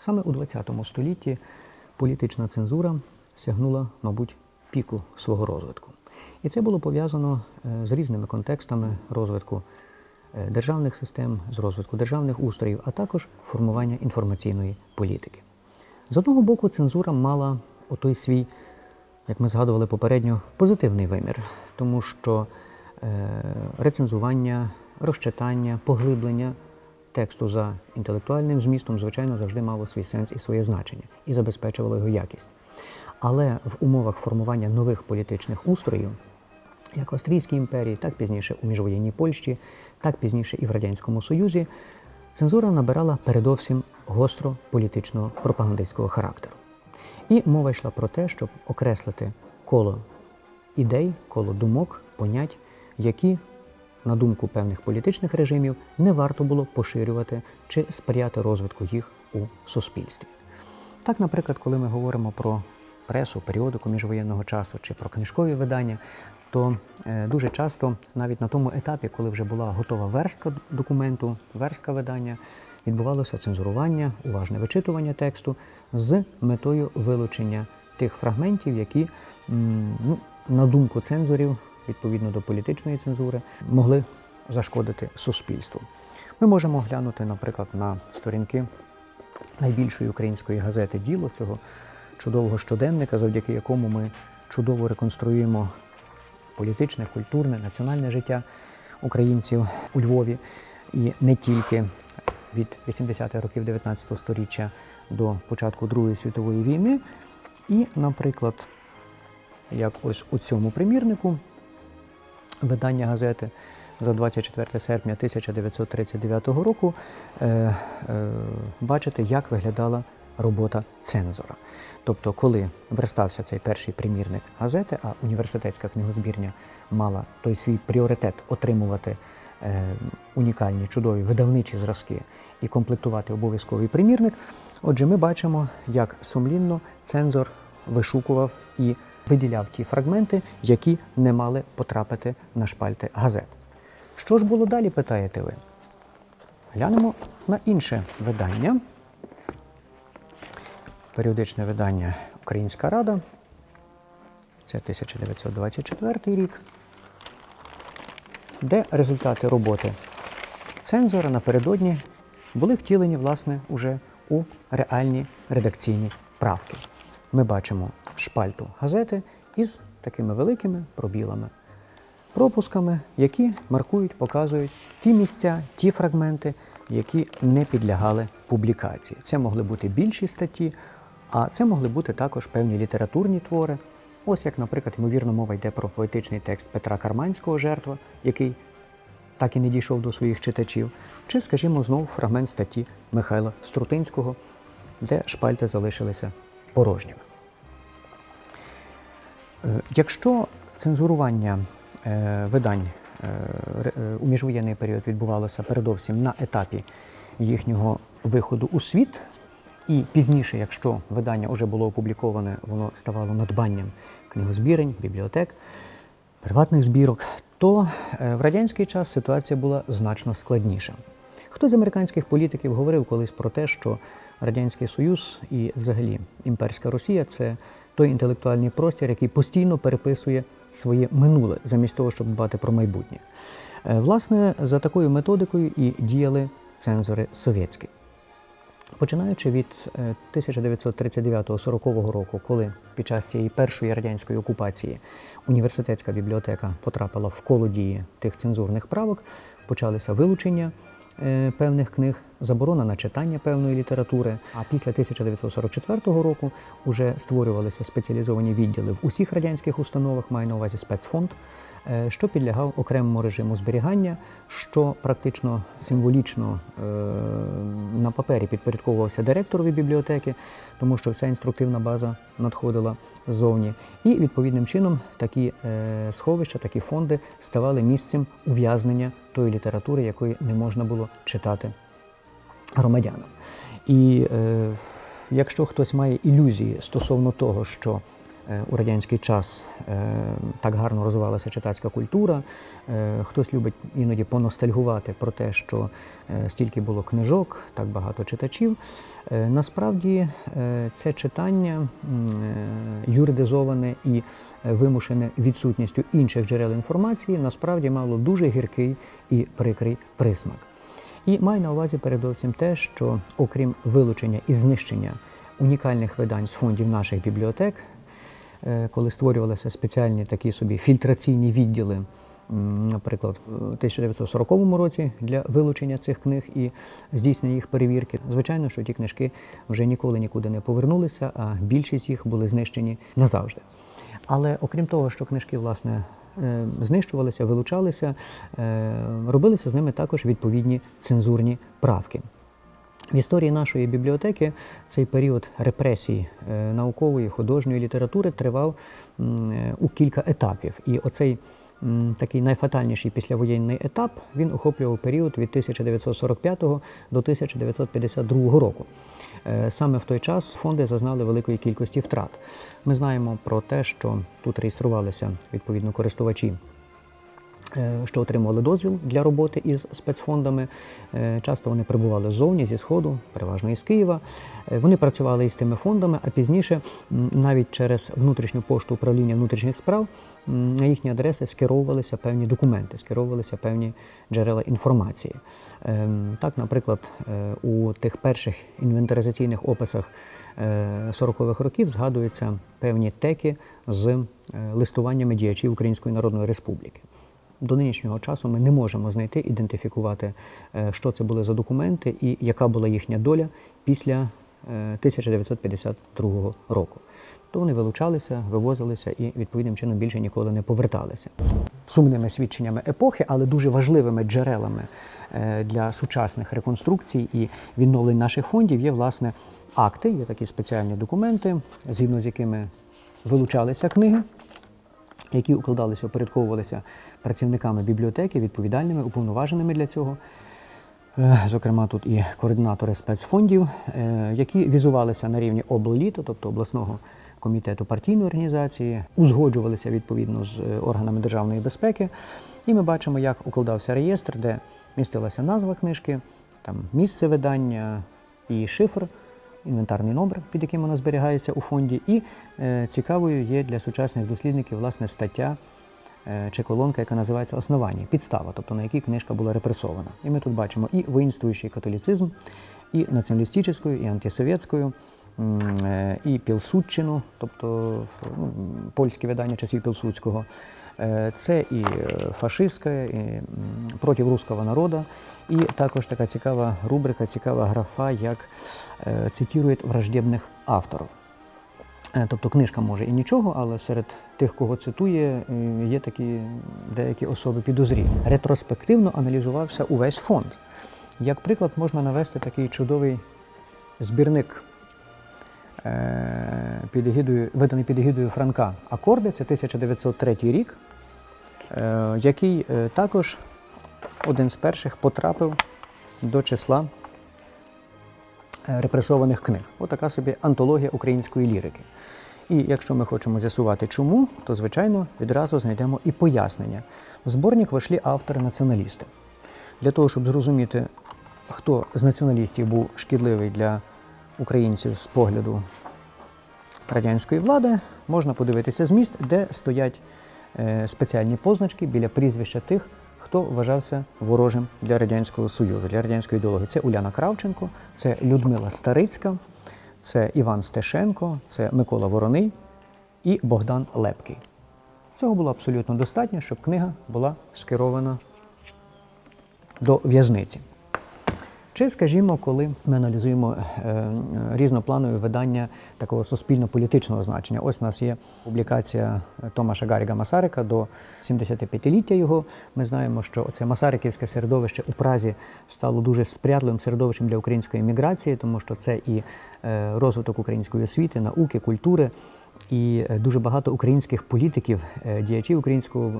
Саме у ХХ столітті політична цензура сягнула, мабуть, піку свого розвитку. І це було пов'язано е, з різними контекстами розвитку е, державних систем, з розвитку державних устроїв, а також формування інформаційної політики. З одного боку, цензура мала отой свій, як ми згадували попередньо, позитивний вимір, тому що е, рецензування, розчитання, поглиблення тексту за інтелектуальним змістом, звичайно, завжди мало свій сенс і своє значення і забезпечувало його якість. Але в умовах формування нових політичних устроїв, як в Австрійській імперії, так пізніше у міжвоєнній Польщі, так пізніше і в Радянському Союзі, цензура набирала передовсім гостро політичного пропагандистського характеру. І мова йшла про те, щоб окреслити коло ідей, коло думок, понять, які, на думку певних політичних режимів, не варто було поширювати чи сприяти розвитку їх у суспільстві. Так, наприклад, коли ми говоримо про пресу, періодику міжвоєнного часу чи про книжкові видання, то е, дуже часто, навіть на тому етапі, коли вже була готова верстка документу, верстка видання, відбувалося цензурування, уважне вичитування тексту з метою вилучення тих фрагментів, які, ну, на думку цензорів, відповідно до політичної цензури, могли зашкодити суспільству. Ми можемо глянути, наприклад, на сторінки найбільшої української газети Діло цього чудового щоденника, завдяки якому ми чудово реконструюємо політичне, культурне, національне життя українців у Львові і не тільки від 80-х років 19 го століття до початку Другої світової війни. І, наприклад, як ось у цьому примірнику видання газети за 24 серпня 1939 року е, е, бачите, як виглядала робота цензора. Тобто, коли верстався цей перший примірник газети, а університетська книгозбірня мала той свій пріоритет отримувати е, унікальні чудові видавничі зразки і комплектувати обов'язковий примірник. Отже, ми бачимо, як сумлінно цензор вишукував і виділяв ті фрагменти, які не мали потрапити на шпальти газет. Що ж було далі, питаєте ви? Глянемо на інше видання. Періодичне видання Українська Рада. Це 1924 рік, де результати роботи цензора напередодні були втілені, власне, уже у реальні редакційні правки. Ми бачимо шпальту газети із такими великими пробілами, пропусками, які маркують, показують ті місця, ті фрагменти, які не підлягали публікації. Це могли бути більші статті, а це могли бути також певні літературні твори. Ось як, наприклад, ймовірно, мова йде про поетичний текст Петра Карманського жертва, який так і не дійшов до своїх читачів, чи, скажімо, знову фрагмент статті Михайла Струтинського, де шпальти залишилися порожніми. Е, Якщо цензурування е, видань е, у міжвоєнний період відбувалося передовсім на етапі їхнього виходу у світ, і пізніше, якщо видання вже було опубліковане, воно ставало надбанням книгозбірень, бібліотек, приватних збірок, то в радянський час ситуація була значно складніша. Хтось з американських політиків говорив колись про те, що Радянський Союз і взагалі імперська Росія це той інтелектуальний простір, який постійно переписує своє минуле, замість того, щоб дбати про майбутнє. Е, Власне, за такою методикою і діяли цензори совєтські. Починаючи від е, 1939-40 року, коли під час цієї першої радянської окупації університетська бібліотека потрапила в коло дії тих цензурних правок, почалися вилучення е, певних книг, заборона на читання певної літератури. А після 1944 року вже створювалися спеціалізовані відділи в усіх радянських установах, маю на увазі спецфонд, е, що підлягав окремому режиму зберігання, що практично символічно е, на папері підпорядковувався директорові бібліотеки, тому що вся інструктивна база надходила ззовні. І відповідним чином такі е, сховища, такі фонди ставали місцем ув'язнення тої літератури, якої не можна було читати громадянам. І е, якщо хтось має ілюзії стосовно того, що е, у радянський час е, так гарно розвивалася читацька культура. Е, Хтось любить іноді поностальгувати про те, що е, стільки було книжок, так багато читачів. Е, Насправді е, це читання е, юридизоване і е, вимушене відсутністю інших джерел інформації, насправді мало дуже гіркий і прикрий присмак. І маю на увазі передовсім те, що окрім вилучення і знищення унікальних видань з фондів наших бібліотек, е, коли створювалися спеціальні такі собі фільтраційні відділи, наприклад, в 1940 році для вилучення цих книг і здійснення їх перевірки, звичайно, що ті книжки вже ніколи нікуди не повернулися, а більшість їх були знищені назавжди. Але окрім того, що книжки власне е, знищувалися, вилучалися, е, робилися з ними також відповідні цензурні правки. В історії нашої бібліотеки цей період репресій е, наукової, художньої літератури тривав е, у кілька етапів. І оцей такий найфатальніший післявоєнний етап він охоплював період від 1945 до 1952 року. Е, Саме в той час фонди зазнали великої кількості втрат. Ми знаємо про те, що тут реєструвалися відповідно користувачі що отримували дозвіл для роботи із спецфондами. Е, Часто вони прибували ззовні, зі Сходу, переважно із Києва. Е, Вони працювали із тими фондами, а пізніше навіть через внутрішню пошту управління внутрішніх справ на їхні адреси скеровувалися певні документи, скеровувалися певні джерела інформації. Так, наприклад, е, у тих перших інвентаризаційних описах е, 40-х років згадуються певні теки з е, листуваннями діячів Української Народної Республіки. До нинішнього часу ми не можемо знайти, ідентифікувати, е, що це були за документи і яка була їхня доля після е, 1952 року. То вони вилучалися, вивозилися і відповідним чином більше ніколи не поверталися. Сумними свідченнями епохи, але дуже важливими джерелами е, для сучасних реконструкцій і відновлень наших фондів є власне акти, є такі спеціальні документи, згідно з якими вилучалися книги які укладалися, упорядковувалися працівниками бібліотеки, відповідальними, уповноваженими для цього. Е, Зокрема, тут і координатори спецфондів, е, які візувалися на рівні облліту, тобто обласного комітету партійної організації, узгоджувалися відповідно з е, органами державної безпеки. І ми бачимо, як укладався реєстр, де містилася назва книжки, там місце видання і шифр, інвентарний номер, під яким вона зберігається у фонді. І е, цікавою є для сучасних дослідників власне стаття е, чи колонка, яка називається Основання, підстава, тобто на якій книжка була репресована. І ми тут бачимо і воїнствуючий католіцизм, і націоналістичну, і антисовєтською, е, і Пілсудчину, тобто ну, польське видання часів Пілсудського. Е, Це і е, фашистське, і проти руського народу, і також така цікава рубрика, цікава графа, як е, цитують враждебних авторів. Тобто книжка може і нічого, але серед тих, кого цитує, є такі деякі особи підозрілі. Ретроспективно аналізувався увесь фонд. Як приклад, можна навести такий чудовий збірник, під егідою, виданий під егідою Франка Акорди, це 1903 рік, е, який е, також один з перших потрапив до числа е, репресованих книг. Отака собі антологія української лірики. І якщо ми хочемо з'ясувати чому, то звичайно відразу знайдемо і пояснення. В зборник вийшли автори-націоналісти. Для того, щоб зрозуміти, хто з націоналістів був шкідливий для українців з погляду радянської влади, можна подивитися зміст, де стоять е, спеціальні позначки біля прізвища тих, хто вважався ворожим для Радянського Союзу, для радянської ідеології. Це Уляна Кравченко, це Людмила Старицька, це Іван Стешенко, це Микола Вороний і Богдан Лепкий. Цього було абсолютно достатньо, щоб книга була скерована до в'язниці. Чи, скажімо, коли ми аналізуємо е, різнопланові видання такого суспільно-політичного значення, ось у нас є публікація Томаша Гаріга Масарика до 75-ліття його. Ми знаємо, що це Масариківське середовище у Празі стало дуже сприятливим середовищем для української міграції, тому що це і е, розвиток української освіти, науки, культури. І е, дуже багато українських політиків, е, діячів української е,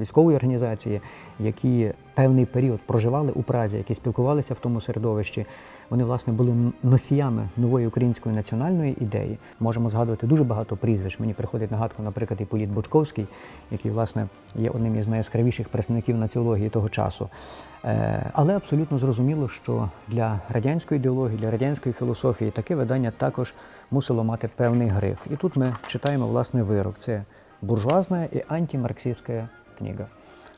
військової організації, які певний період проживали у Празі, які спілкувалися в тому середовищі, вони власне були носіями нової української національної ідеї. Можемо згадувати дуже багато прізвищ. Мені приходить на гадку, наприклад, і Політ Бочковський, який власне є одним із найяскравіших представників націології того часу. Е, Але абсолютно зрозуміло, що для радянської ідеології, для радянської філософії таке видання також мусило мати певний гриф. І тут ми читаємо власне вирок: це буржуазна і антимарксистська книга.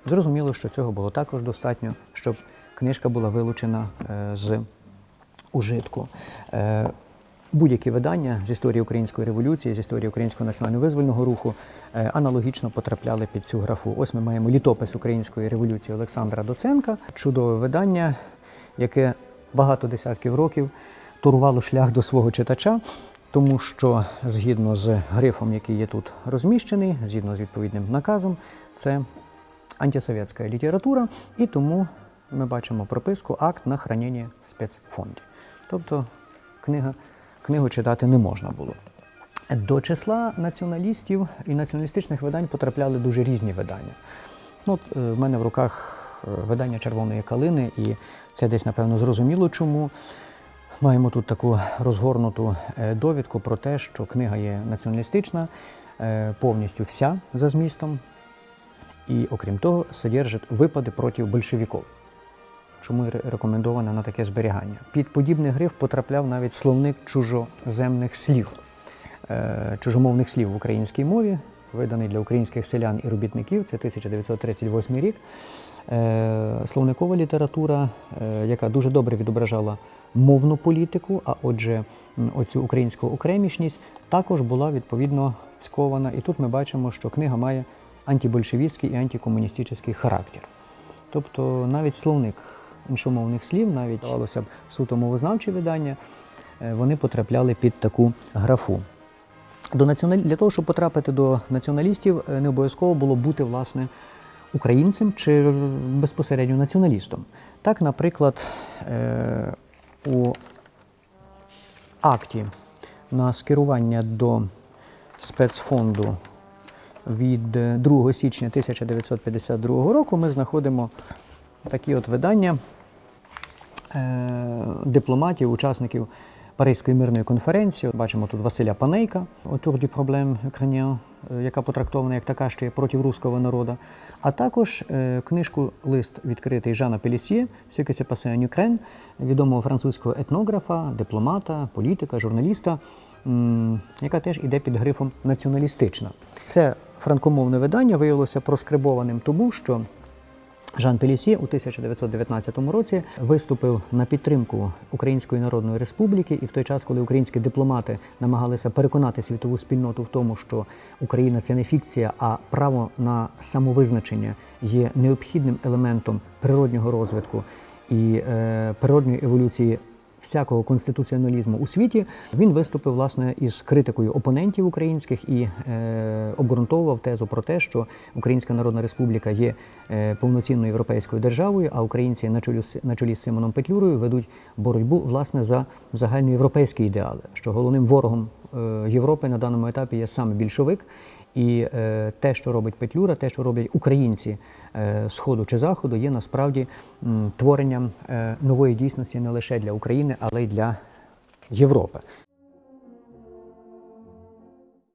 Зрозуміло, що цього було також достатньо, щоб книжка була вилучена е, з ужитку. Е, Будь-які видання з історії української революції, з історії українського національно-визвольного руху е, аналогічно потрапляли під цю графу. Ось ми маємо літопис української революції Олександра Доценка, чудове видання, яке багато десятків років турувало шлях до свого читача, тому що згідно з грифом, який є тут розміщений, згідно з відповідним наказом, це антисовєтська література, і тому ми бачимо прописку акт на хранення в спецфонді. Тобто книга, книгу читати не можна було. До числа націоналістів і націоналістичних видань потрапляли дуже різні видання. Ну, от, е, в мене в руках е, видання червоної калини, і це десь, напевно, зрозуміло чому. Маємо тут таку розгорнуту е, довідку про те, що книга є націоналістична, повністю вся за змістом, і, окрім того, содержить випади проти большевиків. Чому рекомендовано на таке зберігання? Під подібний гриф потрапляв навіть словник чужоземних слів, е, чужомовних слів в українській мові, виданий для українських селян і робітників, це 1938 рік. Е, Словникова література, е, яка дуже добре відображала мовну політику, а отже, оцю українську окремішність, також була відповідно скована. І тут ми бачимо, що книга має антибольшевістський і антикомуністичний характер. Тобто навіть словник іншомовних слів, навіть здавалося б суто мовознавчі видання, е, вони потрапляли під таку графу. До націоналі... Для того, щоб потрапити до націоналістів, е, не обов'язково було бути власне українцем чи безпосередньо націоналістом. Так, наприклад, е, у акті на скерування до спецфонду від е, 2 січня 1952 року ми знаходимо такі от видання е, дипломатів, учасників Паризької мирної конференції. Бачимо тут Василя Панейка, «Autour du problème ukrainien», е, яка потрактована як така, що є проти руського народу. А також е, книжку Лист відкритий Жана Пелісьє «Ce que se passe en Ukraine», відомого французького етнографа, дипломата, політика, журналіста, яка теж іде під грифом націоналістична. Це франкомовне видання виявилося проскрибованим тому, що Жан Пелісє у 1919 році виступив на підтримку Української Народної Республіки, і в той час, коли українські дипломати намагалися переконати світову спільноту в тому, що Україна це не фікція, а право на самовизначення є необхідним елементом природнього розвитку і е, природньої еволюції всякого конституціоналізму у світі, він виступив власне із критикою опонентів українських і е, обґрунтовував тезу про те, що Українська Народна Республіка є е, повноцінною європейською державою, а українці на чолі, на чолі з Симоном Петлюрою ведуть боротьбу власне за загальноєвропейські ідеали, що головним ворогом е, Європи на даному етапі є саме більшовик. І е, те, що робить Петлюра, те, що роблять українці е, Сходу чи Заходу, є насправді м, творенням е, нової дійсності не лише для України, але й для Європи.